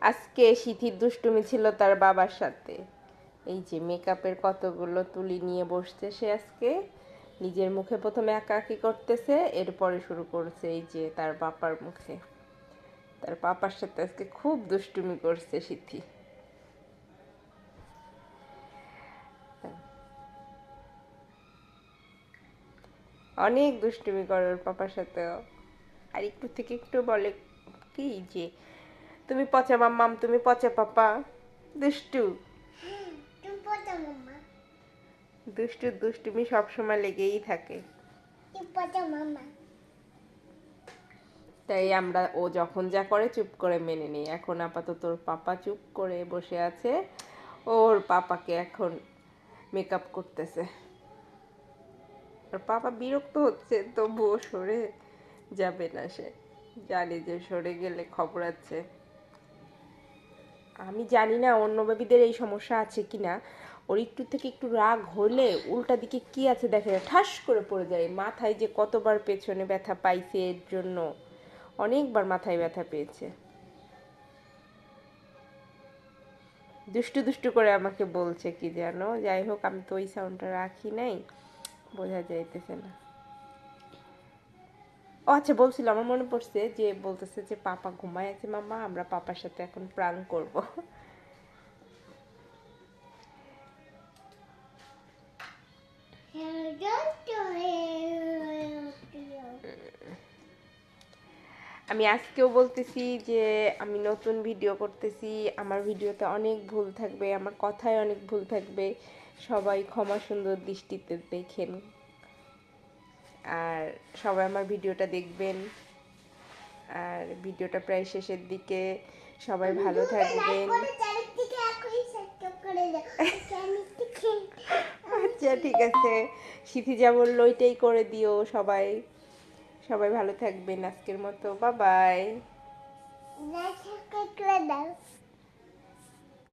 আজকে সিথির দুষ্টুমি ছিল তার বাবার সাথে। এই যে মেকআপের কতগুলো তুলি নিয়ে বসছে সে আজকে। নিজের মুখে প্রথমে একাকি করতেছে, এরপরে শুরু করছে এই যে তার পাপার মুখে। তার পাপার সাথে আজকে খুব দুষ্টুমি করছে সিথি। অনেক দুষ্টুমি করে ওর পাপার সাথেও। আর একটু থেকে একটু বলে কি যে তুমি পচা মাম্মাম তুমি পচা পাপা। দুষ্টু। দুষ্টু, দুষ্টুমি সবসময় লেগেই থাকে। তাই আমরা ও যখন যা করে চুপ করে মেনে নিই। এখন আপাতত ওর পাপা চুপ করে বসে আছে। ওর পাপাকে এখন মেকআপ করতেছে। ওর পাপা বিরক্ত হচ্ছে, তবুও সরে যাবে না সে। জানি যে সরে গেলে খবর আছে আমি জানি না অন্য বেবিদের এই সমস্যা আছে কি না ওর একটু থেকে একটু রাগ হলে উল্টা দিকে কি আছে দেখে না, ঠাস করে পড়ে যায়। মাথায় যে কতবার পেছনে ব্যথা পাইছে এর জন্য। অনেকবার মাথায় ব্যথা পেয়েছে। দুষ্টু দুষ্টু করে আমাকে বলছে কি যেন। যাই হোক আমি তো ওই সাউন্ডটা রাখি নাই। বোঝা যাইতেছে না। ও আচ্ছা বলছিল, আমার মনে পড়ছে যে বলতেছে যে পাপা ঘুমায় আছে মামা, আমরা পাপার সাথে এখন প্রাণ করব। আমি আজকেও বলতেছি যে আমি নতুন ভিডিও করতেছি, আমার ভিডিওতে অনেক ভুল থাকবে, আমার কথায় অনেক ভুল থাকবে, সবাই ক্ষমা সুন্দর দৃষ্টিতে দেখেন। আর সবাই আমার ভিডিওটা দেখবেন। আর ভিডিওটা প্রায় শেষের দিকে। সবাই ভালো থাকবেন। আচ্ছা ঠিক আছে। সিথি যা বলল ওইটাই করে দিও সবাই। সবাই ভালো থাকবেন আজকের মতো। বা বাই